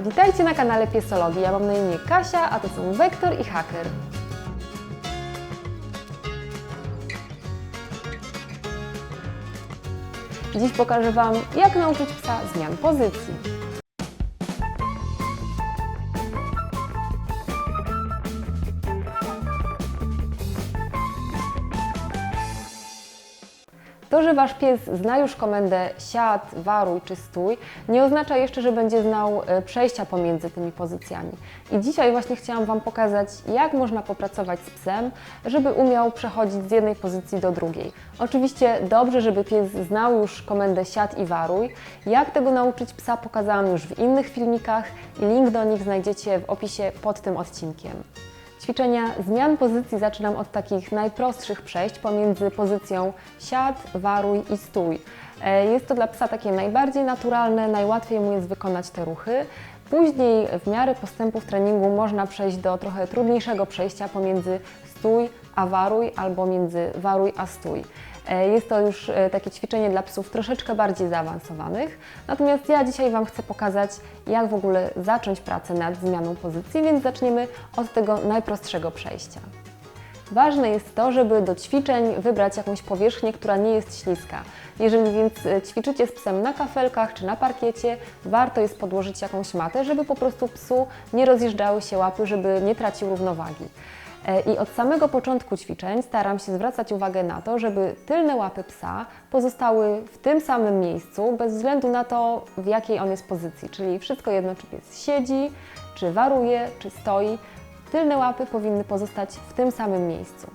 Witajcie na kanale Piesologii. Ja mam na imię Kasia, a to są Wektor i Haker. Dziś pokażę Wam, jak nauczyć psa zmian pozycji. To, że Wasz pies zna już komendę siad, waruj czy stój, nie oznacza jeszcze, że będzie znał e, przejścia pomiędzy tymi pozycjami. I dzisiaj właśnie chciałam Wam pokazać, jak można popracować z psem, żeby umiał przechodzić z jednej pozycji do drugiej. Oczywiście dobrze, żeby pies znał już komendę siad i waruj. Jak tego nauczyć psa pokazałam już w innych filmikach i link do nich znajdziecie w opisie pod tym odcinkiem. Ćwiczenia zmian pozycji zaczynam od takich najprostszych przejść pomiędzy pozycją siad, waruj i stój. E, Jest to dla psa takie najbardziej naturalne, najłatwiej mu jest wykonać te ruchy. Później w miarę postępów treningu można przejść do trochę trudniejszego przejścia pomiędzy stój a waruj albo między waruj a stój. E, Jest to już e, takie ćwiczenie dla psów troszeczkę bardziej zaawansowanych. Natomiast ja dzisiaj Wam chcę pokazać, jak w ogóle zacząć pracę nad zmianą pozycji, więc zaczniemy od tego najprostszego przejścia. Ważne jest to, żeby do ćwiczeń wybrać jakąś powierzchnię, która nie jest śliska. Jeżeli więc e, ćwiczycie z psem na kafelkach czy na parkiecie, warto jest podłożyć jakąś matę, żeby po prostu psu nie rozjeżdżały się łapy, żeby nie tracił równowagi. E, I od samego początku ćwiczeń staram się zwracać uwagę na to, żeby tylne łapy psa pozostały w tym samym miejscu, bez względu na to, w jakiej on jest pozycji. Czyli wszystko jedno, czy pies siedzi, czy waruje, czy stoi. Tylne łapy powinny pozostać w tym samym miejscu.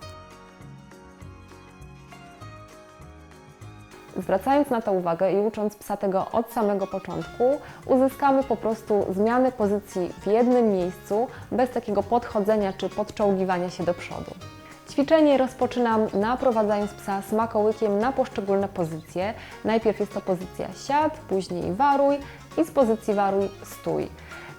Zwracając na to uwagę i ucząc psa tego od samego początku, uzyskamy po prostu zmianę pozycji w jednym miejscu, bez takiego podchodzenia czy podczołgiwania się do przodu. Ćwiczenie rozpoczynam naprowadzając psa smakołykiem na poszczególne pozycje. Najpierw jest to pozycja siad, później waruj i z pozycji waruj stój.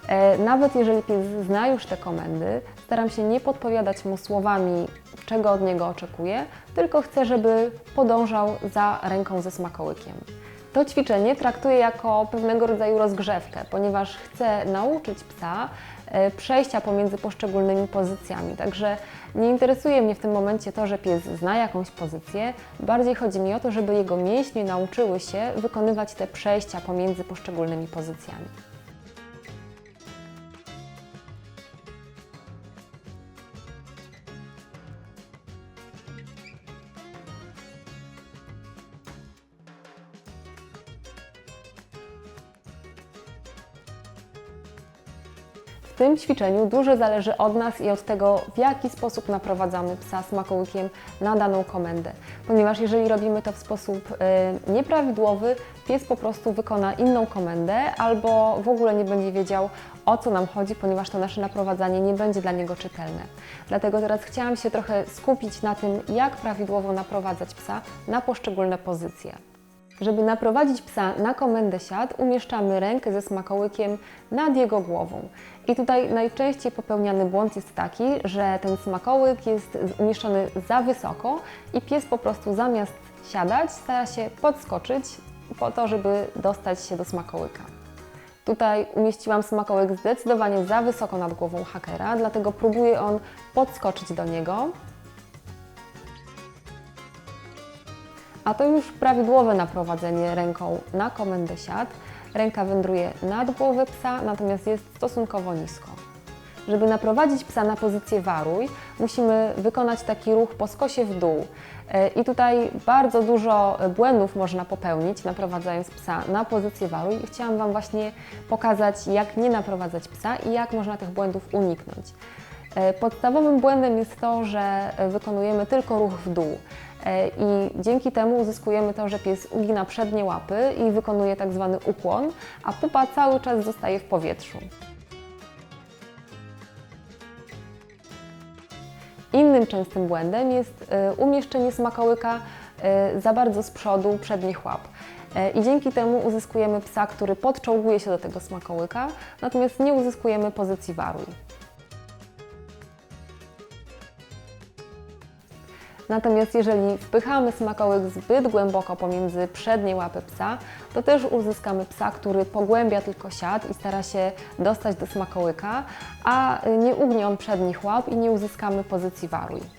E, Nawet jeżeli pies zna już te komendy, staram się nie podpowiadać mu słowami, czego od niego oczekuję, tylko chcę, żeby podążał za ręką ze smakołykiem. To ćwiczenie traktuję jako pewnego rodzaju rozgrzewkę, ponieważ chcę nauczyć psa e, przejścia pomiędzy poszczególnymi pozycjami. Także nie interesuje mnie w tym momencie to, że pies zna jakąś pozycję. Bardziej chodzi mi o to, żeby jego mięśnie nauczyły się wykonywać te przejścia pomiędzy poszczególnymi pozycjami. Tym ćwiczeniu dużo zależy od nas i od tego, w jaki sposób naprowadzamy psa smakołykiem na daną komendę. Ponieważ jeżeli robimy to w sposób y, nieprawidłowy, pies po prostu wykona inną komendę albo w ogóle nie będzie wiedział, o co nam chodzi, ponieważ to nasze naprowadzanie nie będzie dla niego czytelne. Dlatego teraz chciałam się trochę skupić na tym, jak prawidłowo naprowadzać psa na poszczególne pozycje. Żeby naprowadzić psa na komendę siad, umieszczamy rękę ze smakołykiem nad jego głową. I tutaj najczęściej popełniany błąd jest taki, że ten smakołyk jest umieszczony za wysoko i pies po prostu zamiast siadać stara się podskoczyć po to, żeby dostać się do smakołyka. Tutaj umieściłam smakołyk zdecydowanie za wysoko nad głową hakera, dlatego próbuje on podskoczyć do niego. A to już prawidłowe naprowadzenie ręką na komendę siad. Ręka wędruje nad głowę psa, natomiast jest stosunkowo nisko. Żeby naprowadzić psa na pozycję waruj, musimy wykonać taki ruch po skosie w dół. E, I tutaj bardzo dużo błędów można popełnić, naprowadzając psa na pozycję waruj. I chciałam Wam właśnie pokazać, jak nie naprowadzać psa i jak można tych błędów uniknąć. E, Podstawowym błędem jest to, że wykonujemy tylko ruch w dół. E, I dzięki temu uzyskujemy to, że pies ugina przednie łapy i wykonuje tak zwany ukłon, a pupa cały czas zostaje w powietrzu. Innym częstym błędem jest e, umieszczenie smakołyka e, za bardzo z przodu przednich łap. I dzięki temu uzyskujemy psa, który podczołguje się do tego smakołyka, natomiast nie uzyskujemy pozycji waruj. Natomiast jeżeli wpychamy smakołyk zbyt głęboko pomiędzy przednie łapy psa, to też uzyskamy psa, który pogłębia tylko siat i stara się dostać do smakołyka, a nie ugnie on przednich łap i nie uzyskamy pozycji waruj.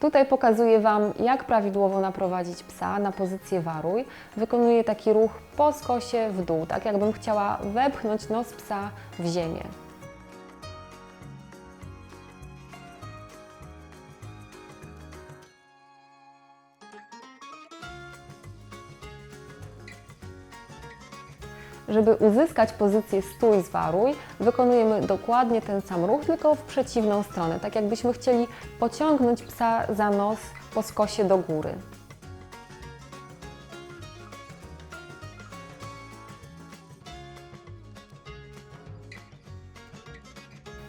Tutaj pokazuję Wam, jak prawidłowo naprowadzić psa na pozycję waruj. Wykonuję taki ruch po skosie w dół, tak jakbym chciała wepchnąć nos psa w ziemię. Żeby uzyskać pozycję stój z waruj, wykonujemy dokładnie ten sam ruch, tylko w przeciwną stronę, tak jakbyśmy chcieli pociągnąć psa za nos po skosie do góry.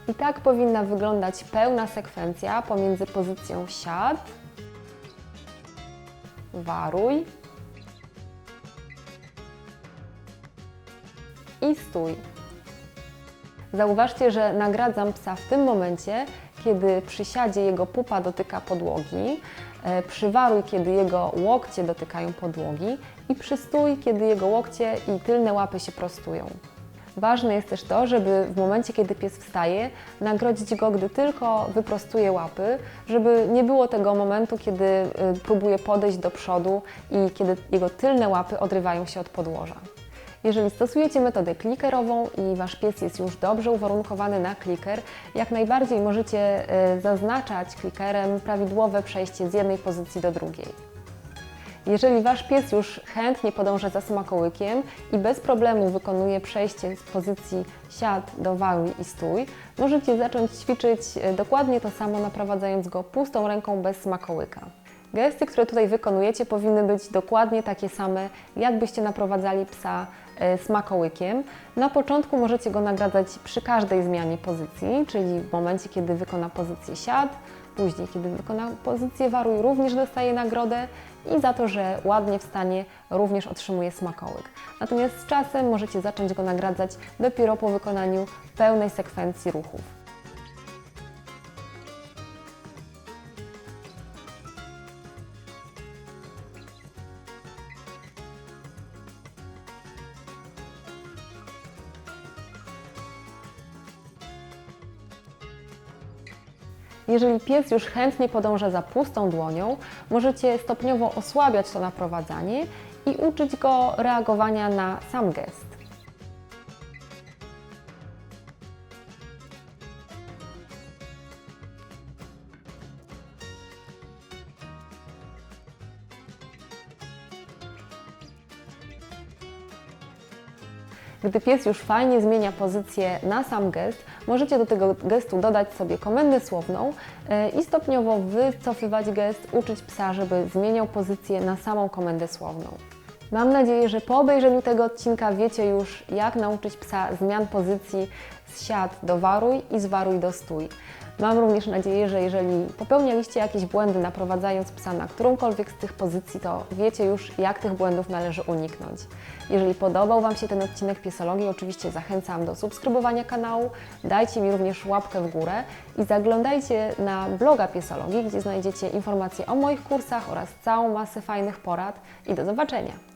I tak powinna wyglądać pełna sekwencja pomiędzy pozycją siad, waruj i stój. Zauważcie, że nagradzam psa w tym momencie, kiedy przy siadzie jego pupa dotyka podłogi, e, przy waruj, kiedy jego łokcie dotykają podłogi i przy stój, kiedy jego łokcie i tylne łapy się prostują. Ważne jest też to, żeby w momencie, kiedy pies wstaje, nagrodzić go, gdy tylko wyprostuje łapy, żeby nie było tego momentu, kiedy y, próbuje podejść do przodu i kiedy jego tylne łapy odrywają się od podłoża. Jeżeli stosujecie metodę klikerową i Wasz pies jest już dobrze uwarunkowany na kliker, jak najbardziej możecie y, zaznaczać klikerem prawidłowe przejście z jednej pozycji do drugiej. Jeżeli Wasz pies już chętnie podąża za smakołykiem i bez problemu wykonuje przejście z pozycji siad do waruj i stój, możecie zacząć ćwiczyć e, dokładnie to samo, naprowadzając go pustą ręką bez smakołyka. Gesty, które tutaj wykonujecie, powinny być dokładnie takie same, jakbyście naprowadzali psa e, smakołykiem. Na początku możecie go nagradzać przy każdej zmianie pozycji, czyli w momencie, kiedy wykona pozycję siad, później, kiedy wykona pozycję waruj, również dostaje nagrodę i za to, że ładnie wstanie, również otrzymuje smakołyk. Natomiast z czasem możecie zacząć go nagradzać dopiero po wykonaniu pełnej sekwencji ruchów. Jeżeli pies już chętnie podąża za pustą dłonią, możecie stopniowo osłabiać to naprowadzanie i uczyć go reagowania na sam gest. Gdy pies już fajnie zmienia pozycję na sam gest, możecie do tego gestu dodać sobie komendę słowną e, i stopniowo wycofywać gest, uczyć psa, żeby zmieniał pozycję na samą komendę słowną. Mam nadzieję, że po obejrzeniu tego odcinka wiecie już, jak nauczyć psa zmian pozycji z siad do waruj i z waruj do stój. Mam również nadzieję, że jeżeli popełnialiście jakieś błędy naprowadzając psa na którąkolwiek z tych pozycji, to wiecie już, jak tych błędów należy uniknąć. Jeżeli podobał Wam się ten odcinek Piesologii, oczywiście zachęcam do subskrybowania kanału, dajcie mi również łapkę w górę i zaglądajcie na bloga Piesologii, gdzie znajdziecie informacje o moich kursach oraz całą masę fajnych porad i do zobaczenia!